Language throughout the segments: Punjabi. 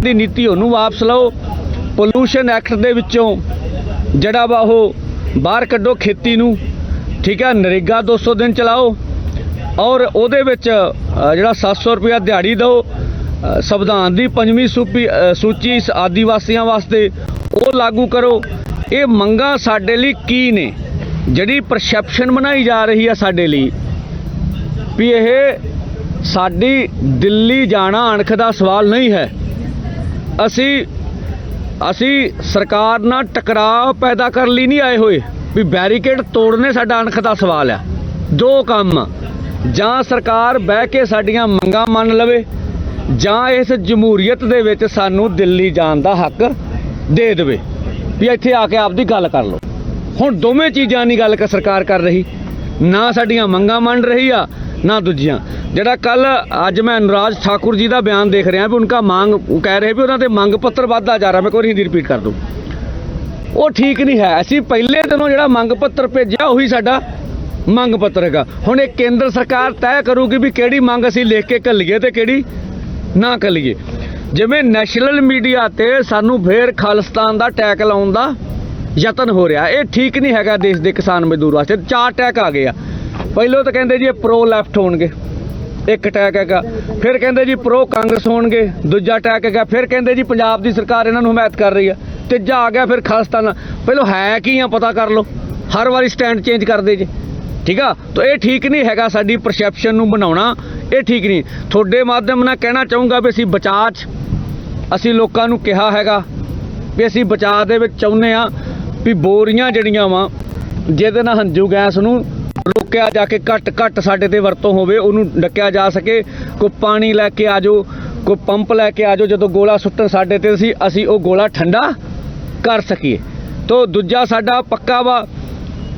ਦੀ ਨੀਤੀ ਉਹਨੂੰ ਵਾਪਸ ਲਓ। ਪੋਲੂਸ਼ਨ ਐਕਟ ਦੇ ਵਿੱਚੋਂ ਜਿਹੜਾ ਵਾ ਉਹ ਬਾਹਰ ਕੱਢੋ ਖੇਤੀ ਨੂੰ। ਠੀਕ ਹੈ ਨਰੇਗਾ 200 ਦਿਨ ਚਲਾਓ। ਔਰ ਉਹਦੇ ਵਿੱਚ ਅ, ਜਿਹੜਾ 700 ਰੁਪਇਆ ਦਿਹਾੜੀ ਦਿਓ। ਸੰਵਿਧਾਨ ਦੀ ਪੰਜਵੀਂ ਸੂਪੀ ਸੂਚੀ ਇਸ ਆਦੀਵਾਸੀਆਂ ਵਾਸਤੇ ਉਹ ਲਾਗੂ ਕਰੋ। ਇਹ ਮੰਗਾਂ ਸਾਡੇ ਲਈ ਕੀ ਨੇ? ਜਿਹੜੀ ਪਰਸੈਪਸ਼ਨ ਬਣਾਈ ਜਾ ਰਹੀ ਆ ਸਾਡੇ ਲਈ। ਵੀ ਇਹ ਸਾਡੀ ਦਿੱਲੀ ਜਾਣਾ ਅਣਖ ਦਾ ਸਵਾਲ ਨਹੀਂ ਹੈ। ਅਸੀਂ ਅਸੀਂ ਸਰਕਾਰ ਨਾਲ ਟਕਰਾਅ ਪੈਦਾ ਕਰਨ ਲਈ ਨਹੀਂ ਆਏ ਹੋਏ ਵੀ ਬੈਰੀਕੇਡ ਤੋੜਨੇ ਸਾਡਾ ਅਣਖ ਦਾ ਸਵਾਲ ਆ। ਦੋ ਕੰਮ ਜਾਂ ਸਰਕਾਰ ਬਹਿ ਕੇ ਸਾਡੀਆਂ ਮੰਗਾਂ ਮੰਨ ਲਵੇ, ਜਾਂ ਇਸ ਜਮਹੂਰੀਅਤ ਦੇ ਵਿੱਚ ਸਾਨੂੰ ਦਿੱਲੀ ਜਾਣ ਦਾ ਹੱਕ ਦੇ ਦੇਵੇ। ਵੀ ਇੱਥੇ ਆ ਕੇ ਆਪਦੀ ਗੱਲ ਕਰ ਲਓ। ਹੁਣ ਦੋਵੇਂ ਚੀਜ਼ਾਂ ਨਹੀਂ ਗੱਲ ਕ ਸਰਕਾਰ ਕਰ ਰਹੀ। ਨਾ ਸਾਡੀਆਂ ਮੰਗਾਂ ਮੰਨ ਰਹੀ ਆ ਨਾ ਦੂਜੀਆਂ। ਜਿਹੜਾ ਕੱਲ ਅੱਜ ਮੈਂ ਅਨੁਰਾਜ ਠਾਕੁਰ ਜੀ ਦਾ ਬਿਆਨ ਦੇਖ ਰਿਹਾ ਵੀ ਉਨਕਾ ਮੰਗ ਕਹਿ ਰਹੇ ਵੀ ਉਹਨਾਂ ਦੇ ਮੰਗ ਪੱਤਰ ਵੱਧਦਾ ਜਾ ਰਿਹਾ। ਮੈਂ ਕੋਈ ਹਿੰਦੀ ਰਿਪੀਟ ਕਰ ਦੂੰ ਉਹ ਠੀਕ ਨਹੀਂ ਹੈ। ਅਸੀਂ ਪਹਿਲੇ ਦਿਨੋਂ ਜਿਹੜਾ ਮੰਗ ਪੱਤਰ ਭੇਜਿਆ, ਉਹੀ ਸਾਡਾ ਮੰਗ ਪੱਤਰ ਹੈਗਾ। ਹੁਣ ਇਹ ਕੇਂਦਰ ਸਰਕਾਰ ਤੈਅ ਕਰੂਗੀ ਵੀ ਕਿਹੜੀ ਮੰਗ ਅਸੀਂ ਲਿਖ ਕੇ ਘੱਲੀਏ ਤੇ ਕਿਹੜੀ ਨਾ ਘੱਲੀਏ। ਜਿਵੇਂ ਨੈਸ਼ਨਲ ਮੀਡੀਆ ਤੇ ਸਾਨੂੰ ਫੇਰ ਖਾਲਿਸਤਾਨ ਦਾ ਟੈਗ ਲਾਉਣ ਦਾ ਯਤਨ ਹੋ ਰਿਹਾ। ਇਹ ਠੀਕ ਨਹੀਂ ਹੈਗਾ ਦੇਸ਼ ਦੇ ਕਿਸਾਨ ਮਜ਼ਦੂਰ ਵਾਸਤੇ। ਚਾਰ ਟੈਕ ਆ ਗਏ ਆ। ਪਹਿਲੋਂ ਤਾਂ ਕਹਿੰਦੇ ਜੀ ਇਹ ਪ੍ਰੋ ਲੈਫਟ ਹੋਣਗੇ। ਇੱਕ ਅਟੈਕ ਹੈਗਾ। ਫਿਰ ਕਹਿੰਦੇ ਜੀ ਪ੍ਰੋ ਕਾਂਗਰਸ ਹੋਣਗੇ। ਦੂਜਾ ਅਟੈਕ ਹੈਗਾ। ਫਿਰ ਕਹਿੰਦੇ ਜੀ ਪੰਜਾਬ ਦੀ ਸਰਕਾਰ ਇਹਨਾਂ ਨੂੰ ਹਮਾਇਤ ਕਰ ਰਹੀ ਆ ਤੀਜਾ ਆ ਗਿਆ, ਫਿਰ ਖਾਲਿਸਤਾਨ ਪਹਿਲਾਂ ਹੈ ਕੀ ਆ ਪਤਾ ਕਰ ਲਓ। ਹਰ ਵਾਰੀ ਸਟੈਂਡ ਚੇਂਜ ਕਰਦੇ ਜੇ। ਠੀਕ ਆ? ਤਾਂ ਇਹ ਠੀਕ ਨਹੀਂ ਹੈਗਾ ਸਾਡੀ ਪਰਸੈਪਸ਼ਨ ਨੂੰ ਬਣਾਉਣਾ। ਇਹ ਠੀਕ ਨਹੀਂ। ਤੁਹਾਡੇ ਮਾਧਿਅਮ ਨਾਲ ਕਹਿਣਾ ਚਾਹੂੰਗਾ ਵੀ ਅਸੀਂ ਬਚਾਅ 'ਚ। ਅਸੀਂ ਲੋਕਾਂ ਨੂੰ ਕਿਹਾ ਹੈਗਾ ਵੀ ਅਸੀਂ ਬਚਾਅ ਦੇ ਵਿੱਚ ਚਾਹੁੰਦੇ ਆ ਵੀ ਬੋਰੀਆਂ ਜਿਹੜੀਆਂ ਵਾ, ਜਿਹਦੇ ਨਾਲ ਹੰਝੂ ਗੈਸ ਨੂੰ ਰੋਕਿਆ ਜਾ ਕੇ ਘੱਟ ਘੱਟ ਸਾਡੇ ਤੇ ਵਰਤੋਂ ਹੋਵੇ, ਉਹਨੂੰ ਡੱਕਿਆ ਜਾ ਸਕੇ। ਕੋਈ ਪਾਣੀ ਲੈ ਕੇ ਆਜੋ ਕੋਈ ਪੰਪ ਲੈ ਕੇ ਆਜੋ ਜਦੋਂ ਗੋਲਾ ਸੁੱਟਣ ਸਾਡੇ ਤੇ ਅਸੀਂ ਅਸੀਂ ਉਹ ਗੋਲਾ ਠੰਡਾ ਕਰ ਸਕੀਏ। ਤੋ ਦੂਜਾ ਸਾਡਾ ਪੱਕਾ ਵਾ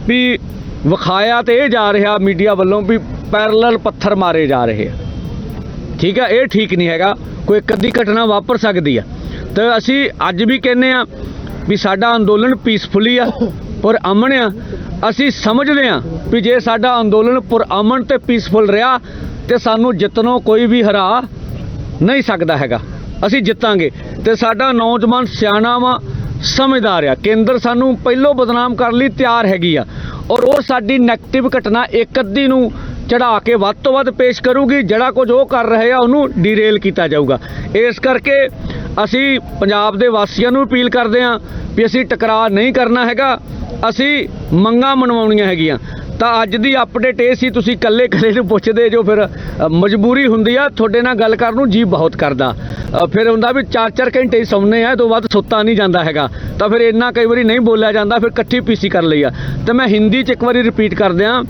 ਵੀ ਵਿਖਾਇਆ ਤੇ ਇਹ ਜਾ ਰਿਹਾ ਮੀਡੀਆ ਵੱਲੋਂ ਵੀ ਪੈਰਲਲ ਪੱਥਰ ਮਾਰੇ ਜਾ ਰਹੇ ਆ। ਠੀਕ ਆ, ਇਹ ਠੀਕ ਨਹੀਂ ਹੈਗਾ, ਕੋਈ ਇੱਕ ਅੱਧੀ ਘਟਨਾ ਵਾਪਰ ਸਕਦੀ ਆ। ਤੇ ਅਸੀਂ ਅੱਜ ਵੀ ਕਹਿੰਨੇ ਆ ਵੀ ਸਾਡਾ ਅੰਦੋਲਨ ਪੀਸਫੁਲੀ ਆ ਔਰ ਅਮਨ ਆ ਅਸੀਂ ਸਮਝਦੇ ਹਾਂ ਵੀ ਜੇ ਸਾਡਾ ਅੰਦੋਲਨ ਪੁਰਅਮਨ ਤੇ ਪੀਸਫੁਲ ਰਿਹਾ, ਤੇ ਸਾਨੂੰ ਜਿੱਤਨੋਂ ਕੋਈ ਵੀ ਹਰਾ ਨਹੀਂ ਸਕਦਾ ਹੈਗਾ। ਅਸੀਂ ਜਿੱਤਾਂਗੇ ਤੇ ਸਾਡਾ ਨੌਜਵਾਨ ਸਿਆਣਾ ਵਾ, ਸਮਝਦਾਰ ਆ। ਕੇਂਦਰ ਸਾਨੂੰ ਪਹਿਲੋਂ ਬਦਨਾਮ ਕਰਨ ਲਈ ਤਿਆਰ ਹੈਗੀ ਆ। ਔਰ ਉਹ ਸਾਡੀ ਨੈਗੇਟਿਵ ਘਟਨਾ ਇੱਕ ਅੱਧੀ ਨੂੰ ਚੜਾ ਕੇ ਵੱਧ ਤੋਂ ਵੱਧ ਪੇਸ਼ ਕਰੂਗੀ, ਜਿਹੜਾ ਕੁਝ ਉਹ ਕਰ ਰਹੇ ਆ, ਉਹਨੂੰ ਡੀਰੇਲ ਕੀਤਾ ਜਾਊਗਾ। ਇਸ ਕਰਕੇ ਅਸੀਂ ਪੰਜਾਬ ਦੇ ਵਾਸੀਆਂ ਨੂੰ ਅਪੀਲ ਕਰਦੇ ਹਾਂ ਵੀ ਅਸੀਂ ਟਕਰਾਅ ਨਹੀਂ ਕਰਨਾ ਹੈਗਾ, ਅਸੀਂ ਮੰਗਾਂ ਮਨਵਾਉਣੀਆਂ ਹੈਗੀਆਂ। ਤਾਂ ਅੱਜ ਦੀ ਅਪਡੇਟ ਇਹ ਸੀ, ਤੁਸੀਂ ਇਕੱਲੇ ਇਕੱਲੇ ਨੂੰ ਪੁੱਛਦੇ ਜੋ ਫਿਰ ਮਜਬੂਰੀ ਹੁੰਦੀ ਆ। ਤੁਹਾਡੇ ਨਾਲ ਗੱਲ ਕਰਨ ਨੂੰ ਜੀ ਬਹੁਤ ਕਰਦਾ। ਫਿਰ ਹੁੰਦਾ ਵੀ 4-4 ਘੰਟੇ ਹੀ ਸੌਂਦੇ ਆ, ਇਹ ਤੋਂ ਬਾਅਦ ਸੁੱਤਾ ਨਹੀਂ ਜਾਂਦਾ ਹੈਗਾ। ਤਾਂ ਫਿਰ ਇੰਨਾ ਕਈ ਵਾਰੀ ਨਹੀਂ ਬੋਲਿਆ ਜਾਂਦਾ, ਫਿਰ ਇਕੱਠੀ ਪੀਸੀ ਕਰ ਲਈ ਆ। ਤੇ ਮੈਂ ਹਿੰਦੀ ਚ ਇੱਕ ਵਾਰੀ ਰਿਪੀਟ ਕਰ ਦਿਆਂ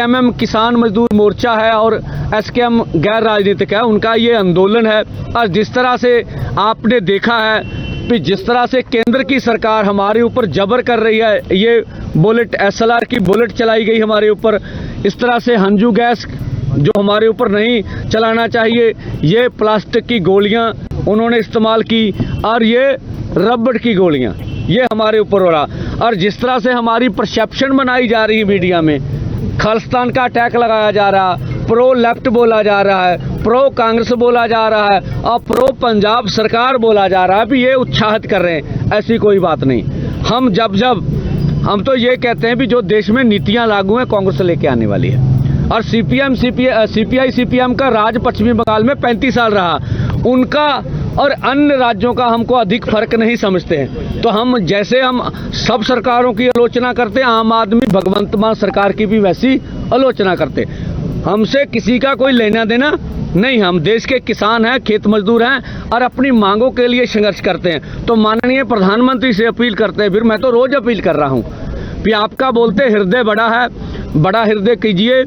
एमएम किसान मजदूर मोर्चा है और एसकेएम गैर राजनीतिक है। उनका ये आंदोलन है। और जिस तरह से आपने देखा है कि जिस तरह से केंद्र की सरकार हमारे ऊपर जबर कर रही है, ये बुलेट, एसएलआर की बुलेट चलाई गई हमारे ऊपर। इस तरह से हंजू गैस जो हमारे ऊपर नहीं चलाना चाहिए, ये प्लास्टिक की गोलियाँ उन्होंने इस्तेमाल की और ये रबड़ की गोलियाँ, ये हमारे ऊपर हो रहा। और जिस तरह से हमारी परसेप्शन बनाई जा रही है मीडिया में खालिस्तान का अटैक लगाया जा रहा है। प्रो लेफ़्ट बोला जा रहा है। प्रो कांग्रेस बोला जा रहा है। और प्रो पंजाब सरकार बोला जा रहा है। भी ये उत्साहित कर रहे हैं। ऐसी कोई बात नहीं। हम जब जब, हम तो ये कहते हैं भी जो देश में नीतियाँ लागू हैं, कांग्रेस लेके आने वाली है। और सीपीएम सीपीआई सीपीआई सीपीएम का राज पश्चिमी बंगाल में 35 साल रहा। उनका और अन्य राज्यों का हमको अधिक फ़र्क नहीं समझते हैं। तो हम जैसे हम सब सरकारों की आलोचना करते हैं, आम आदमी भगवंत मान सरकार की भी वैसी आलोचना करते हमसे किसी का कोई लेना देना नहीं, हम देश के किसान हैं, खेत मजदूर हैं और अपनी मांगों के लिए संघर्ष करते हैं। तो माननीय प्रधानमंत्री से अपील करते हैं, फिर मैं तो रोज अपील कर रहा हूँ कि आपका बोलते हृदय बड़ा है, बड़ा हृदय कीजिए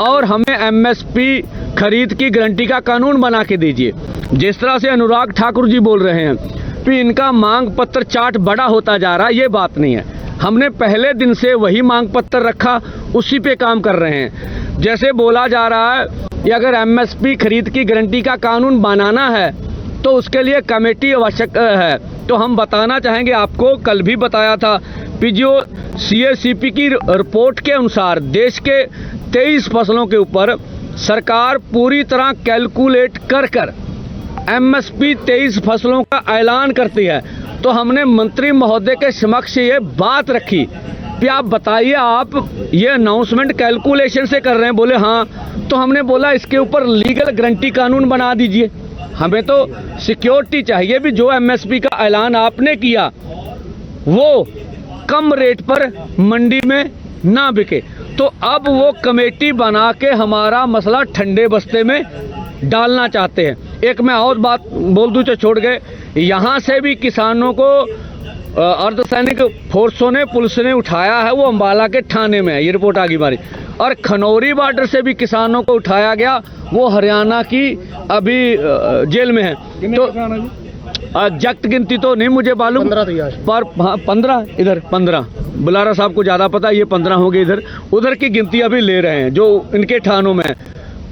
और हमें एमएसपी खरीद की गारंटी का कानून बना के दीजिए। जिस तरह से अनुराग ठाकुर जी बोल रहे हैं कि इनका मांग पत्र चार्ट बड़ा होता जा रहा है ये बात नहीं है। हमने पहले दिन से वही मांग पत्र रखा, उसी पे काम कर रहे हैं। जैसे बोला जा रहा है कि अगर एमएसपी खरीद की गारंटी का कानून बनाना है तो उसके लिए कमेटी आवश्यक है। तो हम बताना चाहेंगे, आपको कल भी बताया था कि जो सी की रिपोर्ट के अनुसार देश के 23 फ़सलों के ऊपर सरकार पूरी तरह कैलकुलेट कर कर एमएसपी 23 फ़सलों का ऐलान करती है। तो हमने मंत्री महोदय के समक्ष ये बात रखी। कि आप बताइए, आप ये अनाउंसमेंट कैलकुलेशन से कर रहे हैं? बोले हाँ। तो हमने बोला, इसके ऊपर लीगल गारंटी कानून बना दीजिए। हमें तो सिक्योरिटी चाहिए भी। जो एमएसपी का ऐलान आपने किया, वो कम रेट पर मंडी में ना बिके। तो अब वो कमेटी बना के हमारा मसला ठंडे बस्ते में डालना चाहते हैं। एक मैं और बात बोल दूँ तो छोड़ गए। यहाँ से भी किसानों को अर्धसैनिक फोर्सों ने पुलिस ने उठाया है वो अम्बाला के थाने में है ये रिपोर्ट आ गई हमारी और खनौरी बॉर्डर से भी किसानों को उठाया गया वो हरियाणा की अभी जेल में है। तो एग्जैक्ट गिनती तो नहीं मुझे मालूम। पर हाँ पंद्रह? इधर पंद्रह। बुलारा साहब को ज़्यादा पता ये पंद्रह हो गए इधर। उधर की गिनती अभी ले रहे हैं जो इनके ठानों में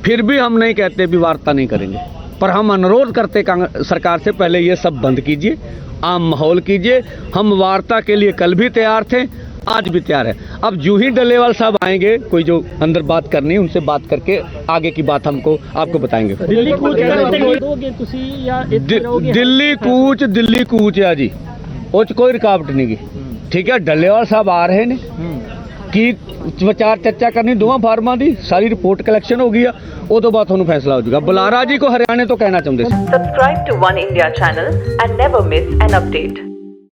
फिर भी हम नहीं कहते भी वार्ता नहीं करेंगे। पर हम अनुरोध करते सरकार से पहले ये सब बंद कीजिए आम माहौल कीजिए। हम वार्ता के लिए कल भी तैयार थे आज भी तैयार है अब जूं ही डलेवाल साहब आएंगे कोई जो अंदर बात करनी है उनसे बात करके आगे की बात हमको आपको बताएंगे ਦਿੱਲੀ ਕੂਚ ਦੋਗੇ ਤੁਸੀਂ ਜਾਂ ਇੱਥੇ ਦਿ- ਰਹੋਗੇ ਦਿੱਲੀ ਕੂਚ ਦਿੱਲੀ ਕੂਚ ਆ ਜੀ ਉਹ ਚ ਕੋਈ ਰੁਕਾਵਟ ਨਹੀਂ ਗੀ ਠੀਕ ਹੈ ਡੱਲੇਵਾਲ ਸਾਹਿਬ ਆ ਰਹੇ ਨੇ ਕੀ ਵਿਚਾਰ ਚਰਚਾ ਕਰਨੀ ਦੋਵਾਂ ਫਾਰਮਾਂ ਦੀ ਸਾਰੀ ਰਿਪੋਰਟ ਕਲੈਕਸ਼ਨ ਹੋ ਗਈ ਆ ਉਹ ਤੋਂ ਬਾਅਦ ਤੁਹਾਨੂੰ ਫੈਸਲਾ ਹੋ ਜਾਊਗਾ ਬੁਲਾਰਾ ਜੀ ਕੋ ਹਰਿਆਣੇ ਤੋਂ ਕਹਿਣਾ ਚਾਹੁੰਦੇ ਸੀ Subscribe to One India channel and never miss an update.